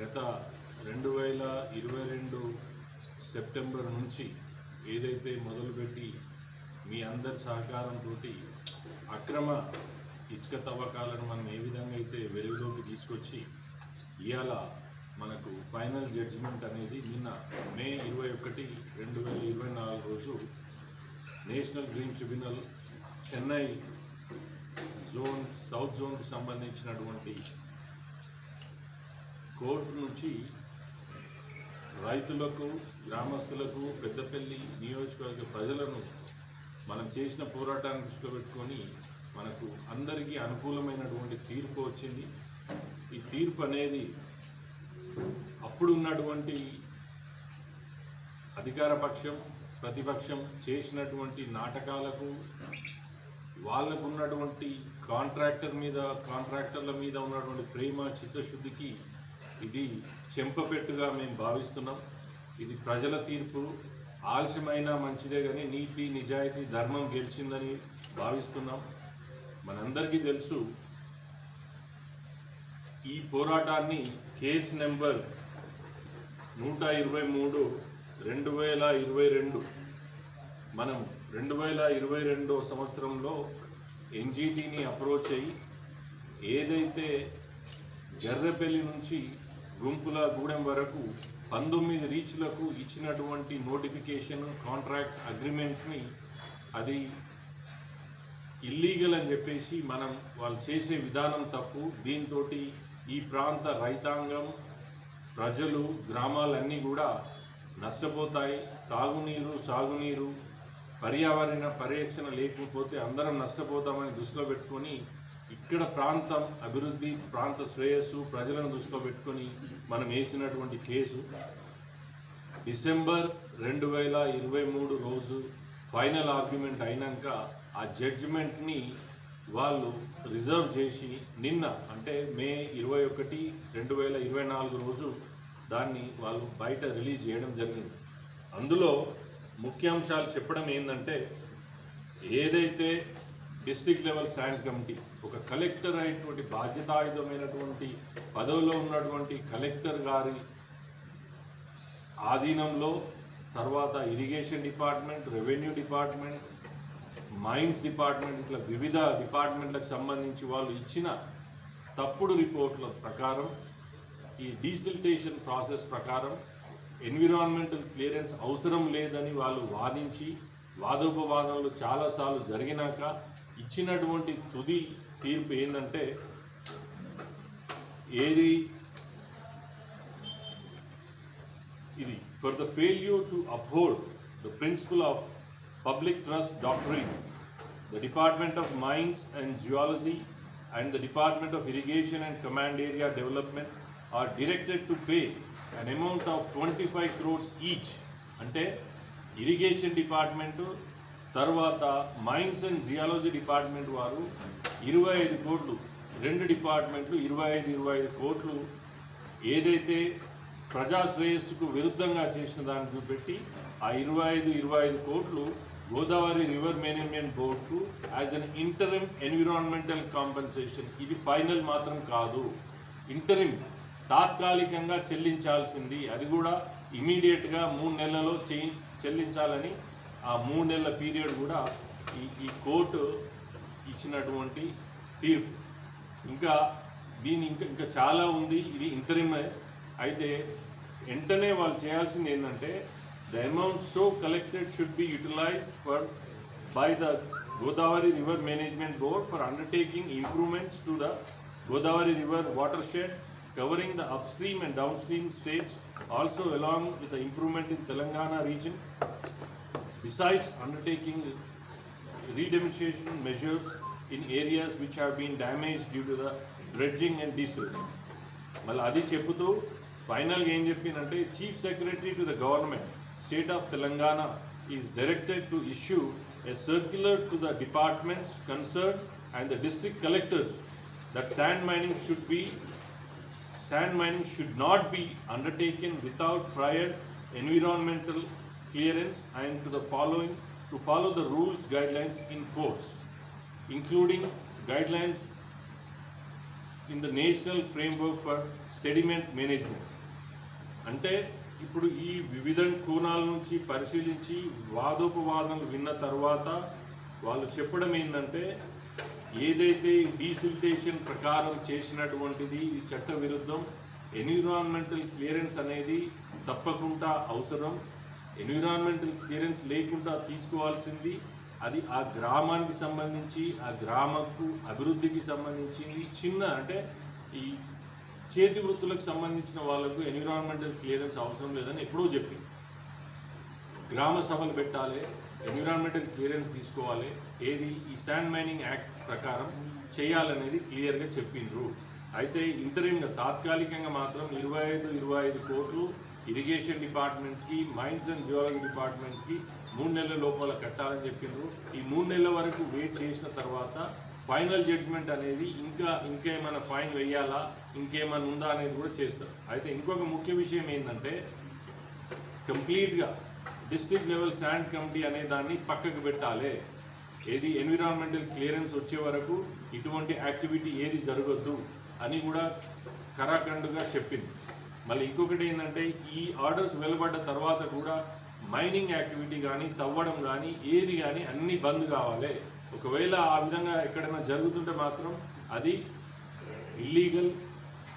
గత రెండు వేల ఇరవై రెండు సెప్టెంబర్ నుంచి ఏదైతే మొదలుపెట్టి మీ అందరి సహకారంతో అక్రమ ఇసుక తవ్వకాలను మనం ఏ విధంగా అయితే వెలుగులోకి తీసుకొచ్చి ఇవాళ మనకు ఫైనల్ జడ్జిమెంట్ అనేది నిన్న మే ఇరవై ఒకటి రెండు వేల ఇరవై నాలుగు రోజు national green tribunal Chennai zone south జోన్కి సంబంధించినటువంటి కోర్టు నుంచి రైతులకు గ్రామస్తులకు పెద్దపల్లి నియోజకవర్గ ప్రజలను మనం చేసిన పోరాటాన్ని దృష్టిలో పెట్టుకొని మనకు అందరికీ అనుకూలమైనటువంటి తీర్పు వచ్చింది. ఈ తీర్పు అనేది అప్పుడు ఉన్నటువంటి అధికార పక్షం ప్రతిపక్షం చేసినటువంటి నాటకాలకు వాళ్ళకు ఉన్నటువంటి కాంట్రాక్టర్ మీద కాంట్రాక్టర్ల మీద ఉన్నటువంటి ప్రేమ చిత్తశుద్ధికి ఇది చెంపపెట్టుగా మేము భావిస్తున్నాం. ఇది ప్రజల తీర్పు. ఆలస్యమైనా మంచిదే కానీ నీతి నిజాయితీ ధర్మం గెలిచిందని భావిస్తున్నాం. మనందరికీ తెలుసు ఈ పోరాటాన్ని కేస్ నెంబర్ నూట ఇరవై మూడు రెండు వేల ఇరవై రెండు మనం రెండు వేల ఇరవై రెండో సంవత్సరంలో ఎన్జీటీని అప్రోచ్ అయ్యి ఏదైతే గర్రెపల్లి నుంచి గుంపుల గూడెం వరకు పంతొమ్మిది రీచ్లకు ఇచ్చినటువంటి నోటిఫికేషన్ కాంట్రాక్ట్ అగ్రిమెంట్ని అది ఇల్లీగల్ అని చెప్పేసి మనం వాళ్ళు చేసే విధానం తప్పు. దీంతో ఈ ప్రాంత రైతాంగం ప్రజలు గ్రామాలన్నీ కూడా నష్టపోతాయి. తాగునీరు సాగునీరు పర్యావరణ పరిరక్షణ లేకపోతే అందరం నష్టపోతామని దృష్టిలో పెట్టుకొని ఇక్కడ ప్రాంతం అభివృద్ధి ప్రాంత శ్రేయస్సు ప్రజలను దృష్టిలో పెట్టుకొని మనం వేసినటువంటి కేసు డిసెంబర్ రెండు వేల ఇరవై మూడు రోజు ఫైనల్ ఆర్గ్యుమెంట్ అయినాక ఆ జడ్జిమెంట్ని వాళ్ళు రిజర్వ్ చేసి నిన్న అంటే మే ఇరవై ఒకటి రెండు వేల ఇరవై నాలుగు రోజు దాన్ని వాళ్ళు బయట రిలీజ్ చేయడం జరిగింది. అందులో ముఖ్యాంశాలు చెప్పడం ఏంటంటే ఏదైతే డిస్ట్రిక్ట్ లెవెల్ స్టాండ్ కమిటీ. ఒక కలెక్టర్ అయినటువంటి బాధ్యతాయుతమైనటువంటి పదవిలో ఉన్నటువంటి కలెక్టర్ గారి ఆధీనంలో తర్వాత irrigation department revenue department mines department ఇట్లా వివిధ డిపార్ట్మెంట్లకు సంబంధించి వాళ్ళు ఇచ్చిన తప్పుడు రిపోర్ట్ల ప్రకారం ఈ డీసిల్టేషన్ ప్రాసెస్ ప్రకారం ఎన్విరాన్మెంటల్ క్లియరెన్స్ అవసరం లేదని వాళ్ళు వాదించి వాదోపవాదనలు చాలాసార్లు జరిగినాక ఇచ్చినటువంటి తుది తీర్పు ఏంటంటే ఏది? ఇది for the failure to uphold the principle of public trust doctoring the department of mines and geology and the department of irrigation and command area development are directed to pay an amount of twenty five crores each అంటే irrigation department తర్వాత mines and geology department వారు ఇరవై ఐదు కోట్లు రెండు డిపార్ట్మెంట్లు ఇరవై ఐదు ఇరవై ఐదు కోట్లు ఏదైతే ప్రజా శ్రేయస్సుకు విరుద్ధంగా చేసిన దాన్ని చూపెట్టి ఆ ఇరవై ఐదు ఇరవై ఐదు కోట్లు గోదావరి రివర్ మేనేజ్మెంట్ బోర్డుకు as an interim environmental compensation. ఇది ఫైనల్ మాత్రం కాదు. ఇంటరిమ్ తాత్కాలికంగా చెల్లించాల్సింది. అది కూడా ఇమీడియట్గా మూడు నెలలలో చే చెల్లించాలని ఆ మూడు నెలల పీరియడ్ కూడా ఈ ఈ కోర్టు ఇచ్చినటువంటి తీర్పు. ఇంకా దీని ఇంకా ఇంకా చాలా ఉంది. ఇది ఇంటరిమే. అయితే వెంటనే వాళ్ళు చేయాల్సింది ఏంటంటే the amount so collected should be utilised for by the Godavari river management board for undertaking improvements to the Godavari river watershed covering the upstream and downstream states also along with the improvement in Telangana region. besides undertaking redemolition measures in areas which have been damaged due to the dredging and desilting. మళ్ళీ అది చెబుతూ ఫైనల్గా ఏం చెప్పిందంటే chief secretary to the government state of Telangana is directed to issue a circular to the departments concern and the district collectors that sand mining should be sand mining should not be undertaken without prior environmental clearance and to the following to follow the rules guidelines in force including guidelines in the national framework for sediment management అంటే ఇప్పుడు ఈ వివిధ కోణాల నుంచి పరిశీలించి వాదోపవాదనలు విన్న తర్వాత వాళ్ళు చెప్పడం ఏంటంటే ఏదైతే డీసిల్టేషన్ ప్రకారం చేసినటువంటిది ఈ చట్ట విరుద్ధం ఎన్విరాన్మెంటల్ క్లియరెన్స్ అనేది తప్పకుండా అవసరం. ఎన్విరాన్మెంటల్ క్లియరెన్స్ లేకుండా తీసుకోవాల్సింది. అది ఆ గ్రామానికి సంబంధించి ఆ గ్రామకు అభివృద్ధికి సంబంధించింది. చిన్న అంటే ఈ చేతి వృత్తులకు సంబంధించిన వాళ్ళకు ఎన్విరాన్మెంటల్ క్లియరెన్స్ అవసరం లేదని ఎప్పుడో చెప్పింది. గ్రామ సభలు పెట్టాలి ఎన్విరాన్మెంటల్ క్లియరెన్స్ తీసుకోవాలి. ఏది? ఈ శాండ్ మైనింగ్ యాక్ట్ ప్రకారం చేయాలనేది క్లియర్గా చెప్పిండ్రు. అయితే ఇంటరింగా తాత్కాలికంగా మాత్రం ఇరవై ఐదు ఇరవై ఐదు కోట్లు ఇరిగేషన్ డిపార్ట్మెంట్కి మైన్స్ అండ్ జియాలజీ డిపార్ట్మెంట్కి మూడు నెలల లోపల కట్టాలని చెప్పిండ్రు. ఈ మూడు నెలల వరకు వెయిట్ చేసిన తర్వాత ఫైనల్ జడ్జ్మెంట్ అనేది ఇంకా ఇంకేమైనా ఫైన్ వేయాలా ఇంకేమైనా ఉందా అనేది కూడా చేస్తారు. అయితే ఇంకొక ముఖ్య విషయం ఏంటంటే కంప్లీట్గా డిస్ట్రిక్ట్ లెవెల్ స్టాండ్ కమిటీ అనే దాన్ని పక్కకు పెట్టాలి. ఏది ఎన్విరాన్మెంటల్ క్లియరెన్స్ వచ్చే వరకు ఇటువంటి యాక్టివిటీ ఏది జరగొద్దు అని కూడా కరాఖండుగా చెప్పింది. మళ్ళీ ఇంకొకటి ఏంటంటే ఈ ఆర్డర్స్ వెలువడ్డ తర్వాత కూడా మైనింగ్ యాక్టివిటీ కానీ తవ్వడం కానీ ఏది కానీ అన్నీ బంద్ కావాలి. ఒకవేళ ఆ విధంగా ఎక్కడైనా జరుగుతుంటే మాత్రం అది ఇల్లీగల్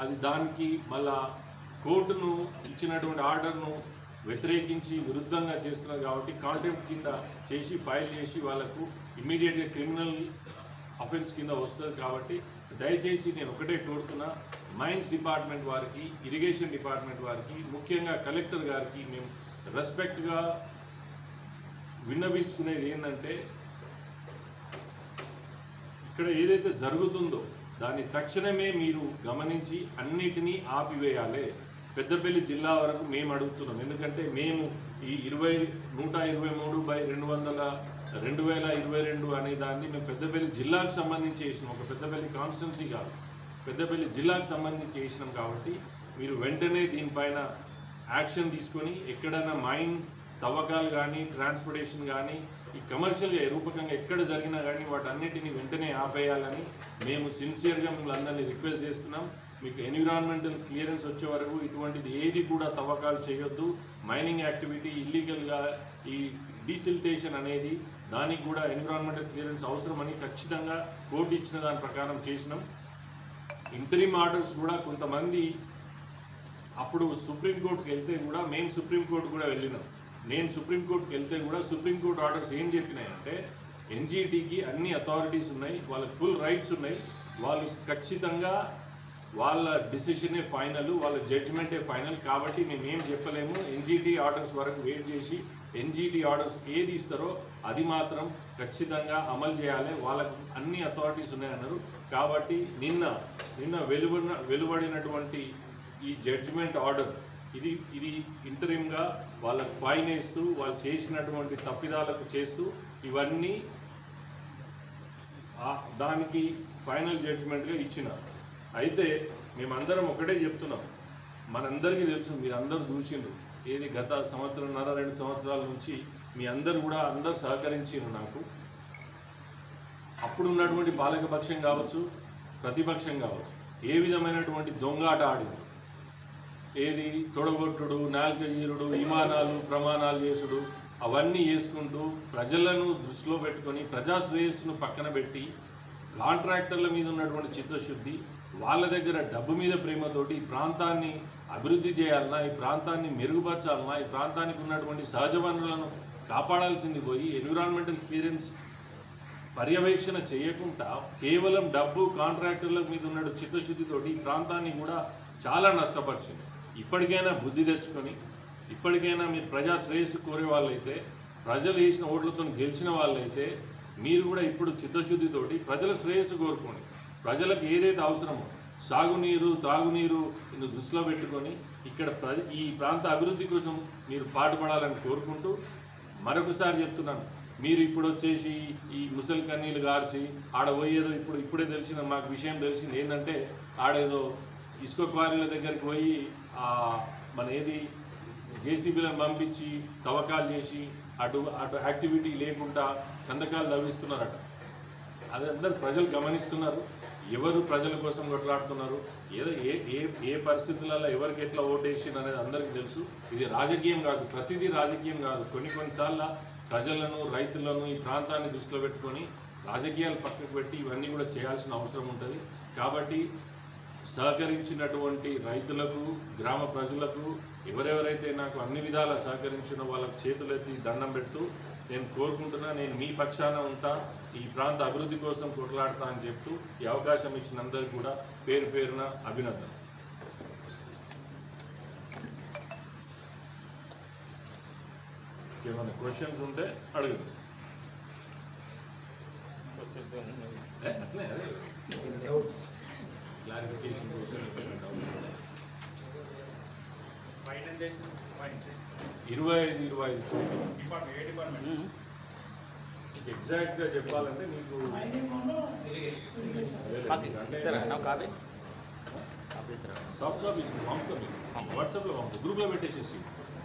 అది దానికి మళ్ళా కోర్టును ఇచ్చినటువంటి ఆర్డర్ను వ్యతిరేకించి విరుద్ధంగా చేస్తున్నారు కాబట్టి కాంటెంప్ట్ కింద చేసి ఫైల్ చేసి వాళ్ళకు ఇమీడియట్గా క్రిమినల్ అఫెన్స్ కింద వస్తుంది కాబట్టి దయచేసి నేను ఒకటే కోరుతున్నా మైన్స్ డిపార్ట్మెంట్ వారికి ఇరిగేషన్ డిపార్ట్మెంట్ వారికి ముఖ్యంగా కలెక్టర్ గారికి మేము రెస్పెక్ట్గా విన్నవించుకునేది ఏంటంటే ఇక్కడ ఏదైతే జరుగుతుందో దాన్ని తక్షణమే మీరు గమనించి అన్నిటినీ ఆపివేయాలి. పెద్దపల్లి జిల్లా వరకు మేము అడుగుతున్నాం. ఎందుకంటే మేము ఈ ఇరవై నూట ఇరవై మూడు బై రెండు వందల రెండు వేల ఇరవై రెండు అనే దాన్ని మేము పెద్దపల్లి జిల్లాకు సంబంధించి చేసినాం. ఒక పెద్దపల్లి కాన్స్టిట్యున్సీ కాదు. పెద్దపల్లి జిల్లాకు సంబంధించి చేసినాం కాబట్టి మీరు వెంటనే దీనిపైన యాక్షన్ తీసుకొని ఎక్కడైనా మైన్ తవ్వకాలు కానీ ట్రాన్స్పోర్టేషన్ కానీ ఈ కమర్షియల్గా రూపకంగా ఎక్కడ జరిగినా కానీ వాటన్నిటిని వెంటనే ఆపేయాలని మేము సిన్సియర్గా మిమ్మల్ని అందరినీ రిక్వెస్ట్ చేస్తున్నాం. మీకు ఎన్విరాన్మెంటల్ క్లియరెన్స్ వచ్చే వరకు ఇటువంటిది ఏది కూడా తవ్వకాలు చేయొద్దు. మైనింగ్ యాక్టివిటీ ఇల్లీగల్గా ఈ డీసిల్టేషన్ అనేది దానికి కూడా ఎన్విరాన్మెంటల్ క్లియరెన్స్ అవసరమని ఖచ్చితంగా కోర్టు ఇచ్చిన దాని ప్రకారం చేసినాం. ఇంటరీమ్ ఆర్డర్స్ కూడా కొంతమంది అప్పుడు సుప్రీంకోర్టుకి వెళ్తే కూడా మేము సుప్రీంకోర్టు కూడా వెళ్ళినాం. నేను సుప్రీంకోర్టుకి వెళ్తే కూడా సుప్రీంకోర్టు ఆర్డర్స్ ఏం చెప్పినాయంటే ఎన్జీటీకి అన్ని అథారిటీస్ ఉన్నాయి వాళ్ళకి ఫుల్ రైట్స్ ఉన్నాయి. వాళ్ళు ఖచ్చితంగా వాళ్ళ డిసిషనే ఫైనల్ వాళ్ళ జడ్జిమెంటే ఫైనల్. కాబట్టి మేమేం ఏం చెప్పలేము. ఎన్జీటీ ఆర్డర్స్ వరకు వెయిట్ చేసి ఎన్జీటీ ఆర్డర్స్ ఏది ఇస్తారో అది మాత్రం ఖచ్చితంగా అమలు చేయాలి. వాళ్ళకు అన్ని అథారిటీస్ ఉన్నాయన్నారు. కాబట్టి నిన్న నిన్న వెలువడిన వెలువడినటువంటి ఈ జడ్జిమెంట్ ఆర్డర్ ఇది ఇది ఇంటరిమ్గా వాళ్ళకు ఫైన్ వేస్తూ వాళ్ళు చేసినటువంటి తప్పిదాలకు చేస్తూ ఇవన్నీ దానికి ఫైనల్ జడ్జిమెంట్గా ఇచ్చిన. అయితే మేమందరం ఒకటే చెప్తున్నాం. మనందరికీ తెలుసు మీరు అందరూ చూసిండ్రు. ఏది గత సంవత్సరంన్నర రెండు సంవత్సరాల నుంచి మీ అందరు కూడా అందరు సహకరించారు నాకు. అప్పుడు ఉన్నటువంటి పాలకపక్షం కావచ్చు ప్రతిపక్షం కావచ్చు ఏ విధమైనటువంటి దొంగాట ఆడింది? ఏది తొడగొట్టుడు నాలుగీరుడు విమానాలు ప్రమాణాలు చేసుడు అవన్నీ చేసుకుంటూ ప్రజలను దృష్టిలో పెట్టుకొని ప్రజా శ్రేయస్సును పక్కన పెట్టి కాంట్రాక్టర్ల మీద ఉన్నటువంటి చిత్తశుద్ధి వాళ్ళ దగ్గర డబ్బు మీద ప్రేమతోటి ఈ ప్రాంతాన్ని అభివృద్ధి చేయాలన్నా ఈ ప్రాంతాన్ని మెరుగుపరచాలన్నా ఈ ప్రాంతానికి ఉన్నటువంటి సహజ వనరులను కాపాడాల్సింది పోయి ఎన్విరాన్మెంటల్ క్లియరెన్స్ పర్యవేక్షణ చేయకుండా కేవలం డబ్బు కాంట్రాక్టర్ల మీద ఉన్న చిత్తశుద్ధితోటి ఈ ప్రాంతాన్ని కూడా చాలా నష్టపరిచింది. ఇప్పటికైనా బుద్ధి తెచ్చుకొని ఇప్పటికైనా మీరు ప్రజా శ్రేయస్సు కోరే వాళ్ళైతే ప్రజలు వేసిన ఓట్లతో గెలిచిన వాళ్ళైతే మీరు కూడా ఇప్పుడు చిత్తశుద్ధితోటి ప్రజల శ్రేయస్సు కోరుకోండి ప్రజలకు ఏదైతే అవసరమో సాగునీరు తాగునీరు దృష్టిలో పెట్టుకొని ఇక్కడ ప్ర ఈ ప్రాంత అభివృద్ధి కోసం మీరు పాటుపడాలని కోరుకుంటూ మరొకసారి చెప్తున్నాను. మీరు ఇప్పుడు వచ్చేసి ఈ ముసలి కన్నీళ్ళు గార్చి ఆడ పోయేదో ఇప్పుడు ఇప్పుడే తెలిసిన మాకు విషయం తెలిసింది ఏంటంటే ఆడేదో ఇసుక క్వారీల దగ్గరికి పోయి మన ఏది జేసీబీలను పంపించి తవ్వకాలు చేసి అటు అటు యాక్టివిటీ లేకుండా కందకాలు తవ్విస్తున్నారట. అది అందరు ప్రజలు గమనిస్తున్నారు. ఎవరు ప్రజల కోసం కొట్లాడుతున్నారు? ఏదో ఏ ఏ ఏ పరిస్థితులలో ఎవరికి ఎట్లా ఓటేసింది అనేది అందరికీ తెలుసు. ఇది రాజకీయం కాదు ప్రతిదీ రాజకీయం కాదు. కొన్ని కొన్నిసార్లు ప్రజలను రైతులను ఈ ప్రాంతాన్ని దృష్టిలో పెట్టుకొని రాజకీయాలు పక్కకు పెట్టి ఇవన్నీ కూడా చేయాల్సిన అవసరం ఉంటుంది. కాబట్టి సహకరించినటువంటి రైతులకు గ్రామ ప్రజలకు ఎవరెవరైతే నాకు అన్ని విధాలా సహకరించిన వాళ్ళకి చేతులెత్తి దండం పెడుతూ నేను కోరుకుంటున్నా నేను మీ పక్షాన ఉంటా ఈ ప్రాంత అభివృద్ధి కోసం కొట్లాడతా అని చెప్తూ ఈ అవకాశం ఇచ్చిన అందరికీ కూడా పేరు పేరున అభినందన ఏమైనా క్వశ్చన్స్ ఉంటే అడుగుదు క్లారిఫికేషన్ కోసం ఏమైనా doubts ఉంటే. ఫైనలైజేషన్ పాయింట్ ఇరవై ఐదు ఇరవై ఐదు కోట్లు. డిపార్ట్మెంట్ ఏ డిపార్ట్మెంట్? ఎగ్జాక్ట్గా చెప్పాలంటే నీకు కాపీ? సాఫ్ట్ కాపీ పంపుతా వాట్సాప్లో పంపు గ్రూప్లో పెట్టేసేసి.